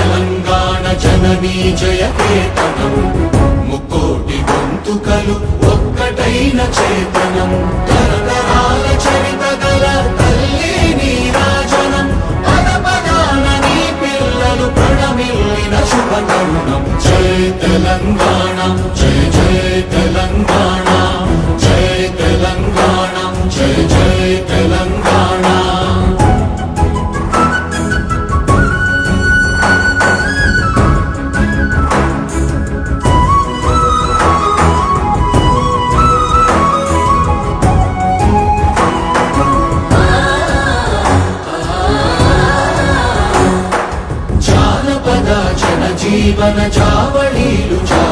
తెలంగాణ జననీ జయ కేతనం ముక్కోటి గొంతుకలు ఒక్కటైన చేతనం. తరతరాల చరిత గల తల్లి నీరాజనం. పద పదాన నీ పిల్లలు ప్రణమిల్లిన జయ తెలంగాణ జయ జయ తెలంగాణ. జీవన చావళీలు చా